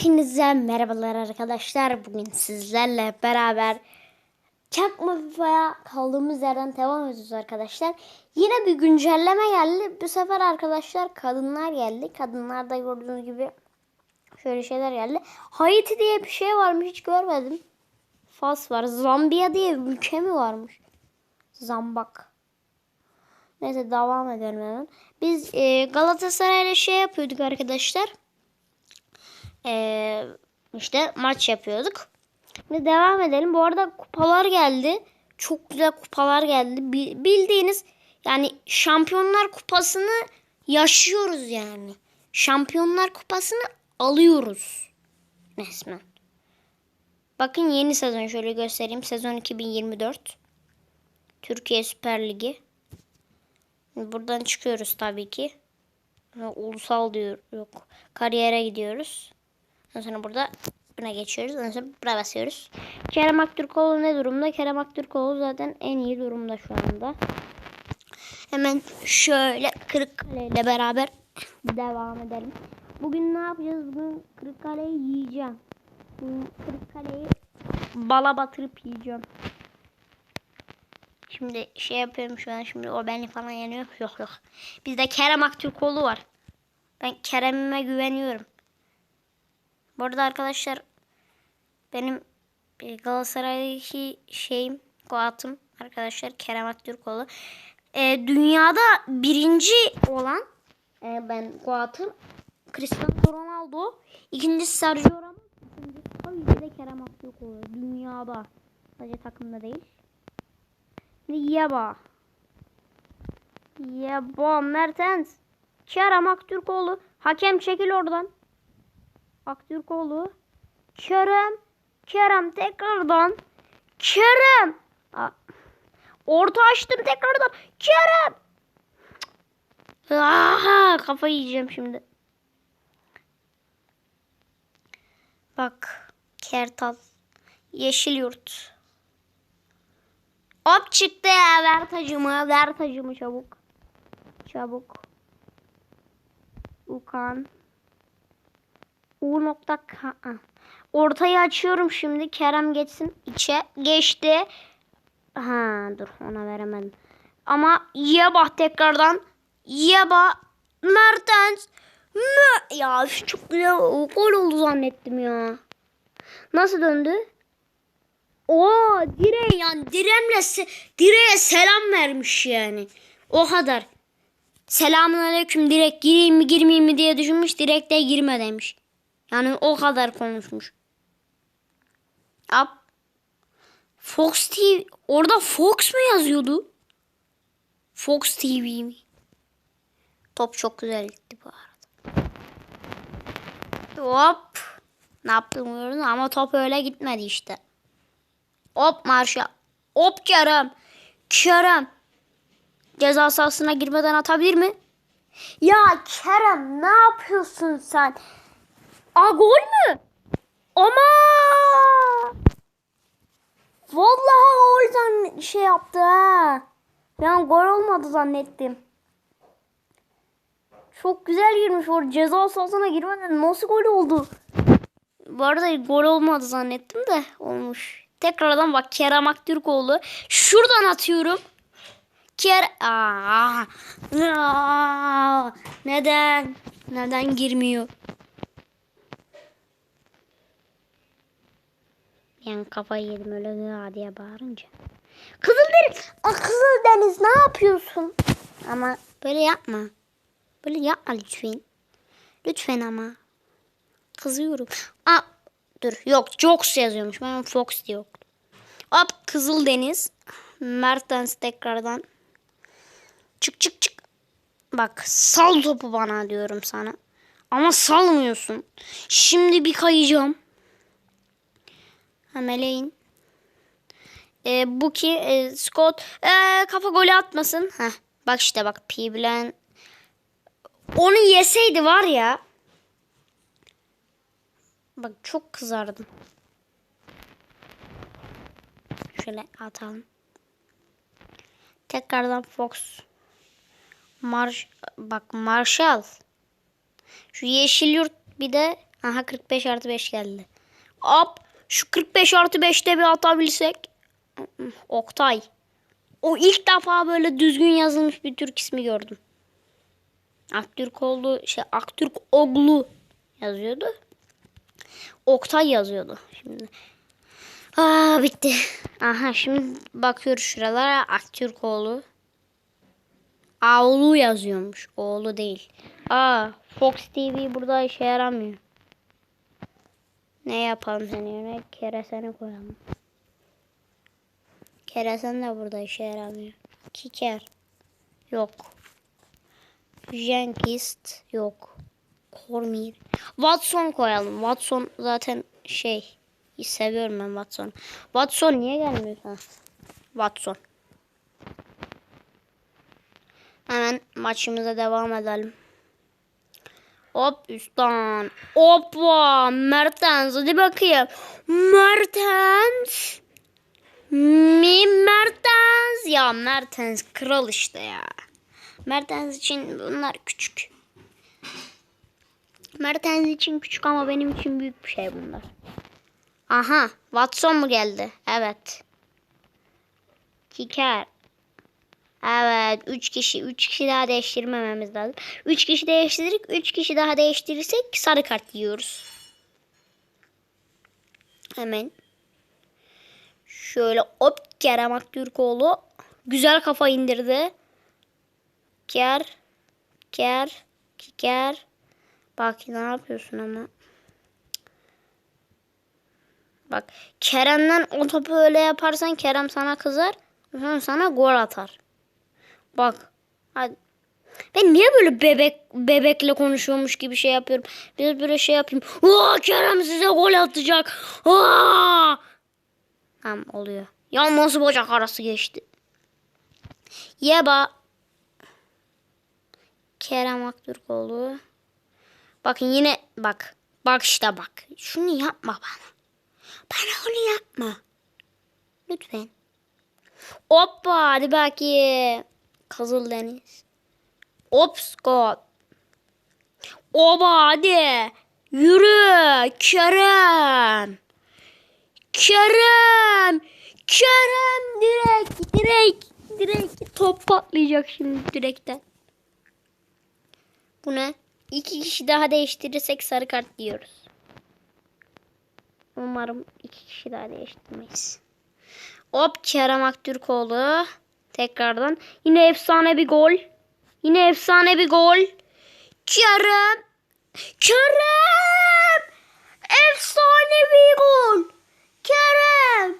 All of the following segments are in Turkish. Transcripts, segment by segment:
Hepinize merhabalar arkadaşlar. Bugün sizlerle beraber Çakma FIFA'ya kaldığımız yerden devam ediyoruz arkadaşlar. Yine bir güncelleme geldi. Bu sefer arkadaşlar kadınlar geldi. Kadınlarda gördüğünüz gibi şöyle şeyler geldi. Haiti diye bir şey varmış hiç görmedim. Fas var. Zambiya diye bir ülke mi varmış? Zambak. Neyse devam edelim hemen. Biz e, Galatasaray'la şey yapıyorduk arkadaşlar. Ee, işte maç yapıyorduk. Şimdi devam edelim. Bu arada kupalar geldi. Çok güzel kupalar geldi. Bi- Bildiğiniz yani Şampiyonlar Kupası'nı yaşıyoruz yani. Şampiyonlar Kupası'nı alıyoruz. Resmen. Bakın yeni sezon şöyle göstereyim. Sezon 2024. Türkiye Süper Ligi. Buradan çıkıyoruz tabii ki. Ulusal diyor. Yok. Kariyere gidiyoruz. Ondan sonra burada buna geçiyoruz. Ondan sonra buna basıyoruz. Kerem Aktürkoğlu ne durumda? Kerem Aktürkoğlu zaten en iyi durumda şu anda. Hemen şöyle Kırıkkale ile beraber devam edelim. Bugün ne yapacağız? Bugün Kırıkkale'yi yiyeceğim. Bugün Kırıkkale'yi bala batırıp yiyeceğim. Şimdi şey yapıyorum şu an. Şimdi o beni falan yeniyor. Yok yok. Bizde Kerem Aktürkoğlu var. Ben Kerem'ime güveniyorum. Bu arada arkadaşlar benim e, Galatasaray'daki şeyim, Goat'ım arkadaşlar Kerem Aktürkoğlu. E, dünyada birinci olan e, ben Goat'ım Cristiano Ronaldo. İkincisi Sergio Ramos. Üçüncüsü tabii de Kerem Aktürkoğlu. Dünyada. Sadece takımda değil. Yaba. Yaba Mertens. Kerem Aktürkoğlu. Hakem çekil oradan. Aktürkoğlu. Kerem. Kerem tekrardan. Kerem. Orta açtım tekrardan. Kerem. Aha, kafayı yiyeceğim şimdi. Bak. Kertal. Yeşil yurt. Hop çıktı ya. Ver tacımı. Ver tacımı çabuk. Çabuk. Ukan. U nokta K. Ortayı açıyorum şimdi. Kerem geçsin. içe. Geçti. Ha dur ona veremedim. Ama Yeba tekrardan. Yeba. Mertens. Mö ya çok güzel gol oldu zannettim ya. Nasıl döndü? O direğe yani diremle se direğe selam vermiş yani. O kadar. Selamun aleyküm direkt gireyim mi girmeyeyim mi diye düşünmüş. Direkte girme demiş. Yani o kadar konuşmuş. Up. Fox TV. Orada Fox mu yazıyordu? Fox TV mi? Top çok güzel gitti bu arada. Hop. Ne yaptım gördün ama top öyle gitmedi işte. Hop marşa. Hop Kerem. Kerem. Ceza sahasına girmeden atabilir mi? Ya Kerem ne yapıyorsun sen? Aa gol mü? Ama Vallahi golden şey yaptı ha. Ben gol olmadı zannettim. Çok güzel girmiş orada ceza sahasına girmeden nasıl gol oldu? Bu arada gol olmadı zannettim de olmuş. Tekrardan bak Kerem Aktürkoğlu. Şuradan atıyorum. Ker Aa, Aa, neden? Neden girmiyor? Ben kafayı yedim öyle gığa diye bağırınca. Kızıldeniz, Aa, Kızıldeniz ne yapıyorsun? Ama böyle yapma. Böyle yapma lütfen. Lütfen ama. Kızıyorum. Aa, dur yok Jox yazıyormuş. Ben Fox diye okudum. Hop Kızıldeniz. Mertens tekrardan. Çık çık çık. Bak sal topu bana diyorum sana. Ama salmıyorsun. Şimdi bir kayacağım. Ha, Meleğin. E, bu ki e, Scott e, kafa golü atmasın. Heh, bak işte bak Piblen. Onu yeseydi var ya. Bak çok kızardım. Şöyle atalım. Tekrardan Fox. Marş bak Marshall. Şu yeşil yurt bir de Aha 45 artı 5 geldi. Hop. Şu 45 artı 5'te bir atabilsek. Oktay. O ilk defa böyle düzgün yazılmış bir Türk ismi gördüm. Aktürk oldu şey Aktürk Oglu yazıyordu. Oktay yazıyordu şimdi. Aa bitti. Aha şimdi bakıyoruz şuralara Aktürk oğlu. Oğlu yazıyormuş. Oğlu değil. Aa Fox TV burada işe yaramıyor. Ne yapalım senin yerine? Kereseni koyalım. Keresen de burada işe yaramıyor. Kiker. Yok. Jenkist yok. Kormir. Watson koyalım. Watson zaten şey seviyorum ben Watson. Watson niye gelmiyor? Ha. Watson. Hemen maçımıza devam edelim. Hop üstten. Hoppa. Mertens. Hadi bakayım. Mertens. Mi Mertens. Ya Mertens kral işte ya. Mertens için bunlar küçük. Mertens için küçük ama benim için büyük bir şey bunlar. Aha. Watson mu geldi? Evet. Kiker. Evet. 3 kişi. 3 kişi daha değiştirmememiz lazım. 3 kişi değiştirdik. 3 kişi daha değiştirirsek sarı kart yiyoruz. Hemen. Şöyle hop Kerem Aktürkoğlu. Güzel kafa indirdi. Ker. Ker. Kiker. Bak ne yapıyorsun ama. Bak Kerem'den o topu öyle yaparsan Kerem sana kızar. Sonra sana gol atar. Bak. Hadi. Ben niye böyle bebek bebekle konuşuyormuş gibi şey yapıyorum. Biraz böyle şey yapayım. Aa, Kerem size gol atacak. Aa! Tamam oluyor. Ya nasıl bacak arası geçti. Yeba. Kerem Aktürkoğlu. Bakın yine bak. Bak işte bak. Şunu yapma bana. Bana onu yapma. Lütfen. Hoppa hadi bakayım. Kızıl Deniz. Ops gol. Oba hadi. Yürü Kerem. Kerem. Kerem direkt direkt direkt top patlayacak şimdi direkten. Bu ne? İki kişi daha değiştirirsek sarı kart diyoruz. Umarım iki kişi daha değiştirmeyiz. Hop Kerem Aktürkoğlu. Tekrardan. Yine efsane bir gol. Yine efsane bir gol. Kerem. Kerem. Efsane bir gol. Kerem.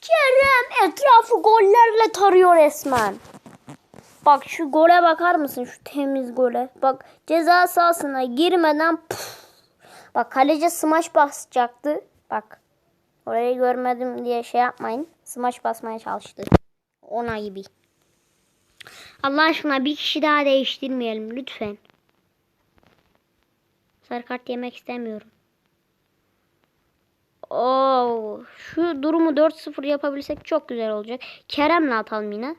Kerem etrafı gollerle tarıyor resmen. Bak şu gole bakar mısın? Şu temiz gole. Bak ceza sahasına girmeden puf. Bak kaleci smaç basacaktı. Bak. Orayı görmedim diye şey yapmayın. Smaç basmaya çalıştı. Ona gibi. Allah aşkına bir kişi daha değiştirmeyelim lütfen. Sarı kart yemek istemiyorum. Oo, şu durumu 4-0 yapabilsek çok güzel olacak. Kerem'le atalım yine.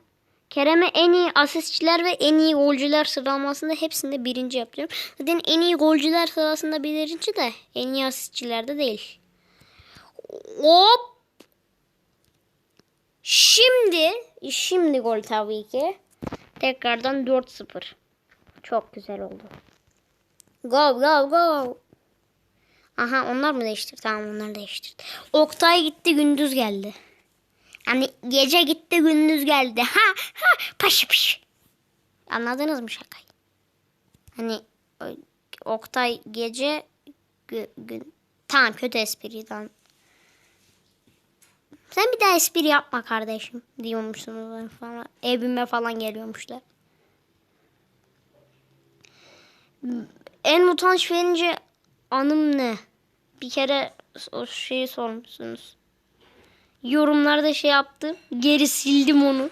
Kerem'e en iyi asistçiler ve en iyi golcüler sıralamasında hepsinde birinci yapacağım. Zaten en iyi golcüler sırasında birinci de en iyi asistçilerde değil. Hop. Şimdi, şimdi gol tabii ki. Tekrardan 4-0. Çok güzel oldu. Go go go. Aha onlar mı değiştir? Tamam onlar değiştirdi. Oktay gitti gündüz geldi. Yani gece gitti gündüz geldi. Ha ha paşı paşı. Anladınız mı şakayı? Hani Oktay gece gü, gün. Tamam kötü espri tamam. Sen bir daha espri yapma kardeşim diyormuşsunuz falan. Evime falan geliyormuşlar. En utanç verince anım ne? Bir kere o şeyi sormuşsunuz. Yorumlarda şey yaptım. Geri sildim onu.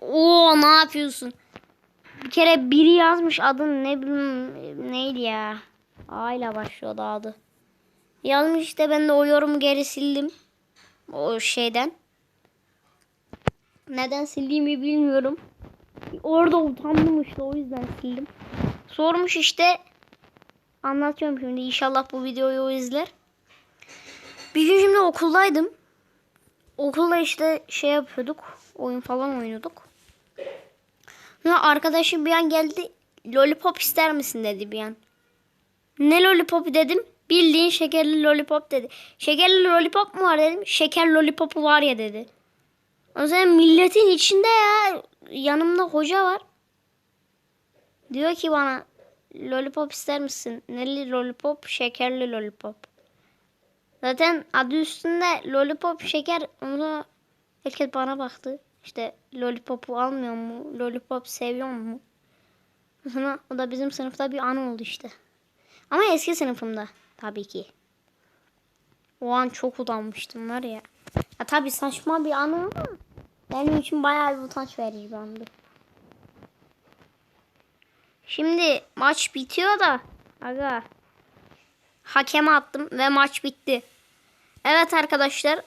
Oo ne yapıyorsun? Bir kere biri yazmış adın ne bileyim neydi ya. A başlıyordu adı. Yazmış işte ben de o yorumu geri sildim. O şeyden. Neden sildiğimi bilmiyorum. Orada utandım işte o yüzden sildim. Sormuş işte Anlatıyorum şimdi. İnşallah bu videoyu o izler. Bir gün şimdi okuldaydım. Okulda işte şey yapıyorduk. Oyun falan oynuyorduk. Sonra arkadaşım bir an geldi. Lollipop ister misin dedi bir an. Ne lollipopu dedim. Bildiğin şekerli lollipop dedi. Şekerli lollipop mu var dedim. Şeker lollipopu var ya dedi. O zaman milletin içinde ya yanımda hoca var. Diyor ki bana lollipop ister misin? Neli lollipop, şekerli lollipop. Zaten adı üstünde lollipop şeker. Onu herkes bana baktı. İşte lollipopu almıyor mu? Lollipop seviyor mu? Sonra o da bizim sınıfta bir an oldu işte. Ama eski sınıfımda tabii ki. O an çok utanmıştım var ya. Ya tabii saçma bir anı ama benim için bayağı bir utanç verici bir. Şimdi maç bitiyor da aga hakeme attım ve maç bitti. Evet arkadaşlar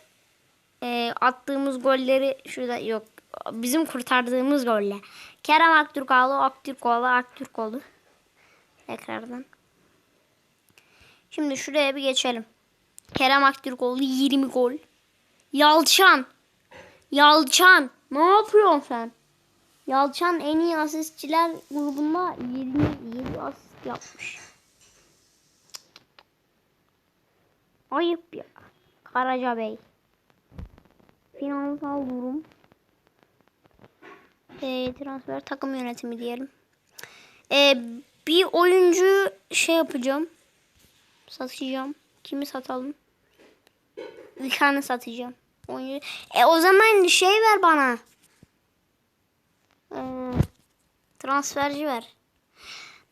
e, attığımız golleri şurada yok bizim kurtardığımız golle. Kerem Aktürkoğlu, Aktürkoğlu, Aktürkoğlu. Tekrardan. Şimdi şuraya bir geçelim. Kerem Aktürkoğlu 20 gol. Yalçan. Yalçan. Ne yapıyorsun sen? Yalçan en iyi asistçiler grubunda 27 asist yapmış. Ayıp ya. Karaca Bey. Finansal durum. E, transfer takım yönetimi diyelim. E, bir oyuncu şey yapacağım. Satacağım. Kimi satalım? Ülkan'ı satacağım. Oyuncu. E o zaman şey ver bana. Ee, transferci ver.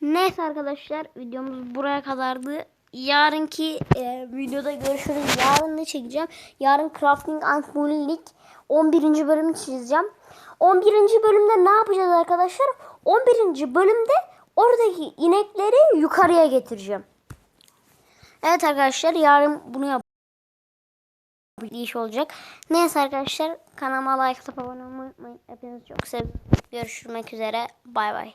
Neyse arkadaşlar videomuz buraya kadardı. Yarınki e, videoda görüşürüz. Yarın ne çekeceğim? Yarın Crafting and Moonlight 11. bölümü çizeceğim. 11. bölümde ne yapacağız arkadaşlar? 11. bölümde oradaki inekleri yukarıya getireceğim. Evet arkadaşlar yarın bunu yap bir iş olacak. Neyse arkadaşlar kanalıma like atıp abone olmayı unutmayın. Hepinizi çok seviyorum. Görüşmek üzere. Bay bay.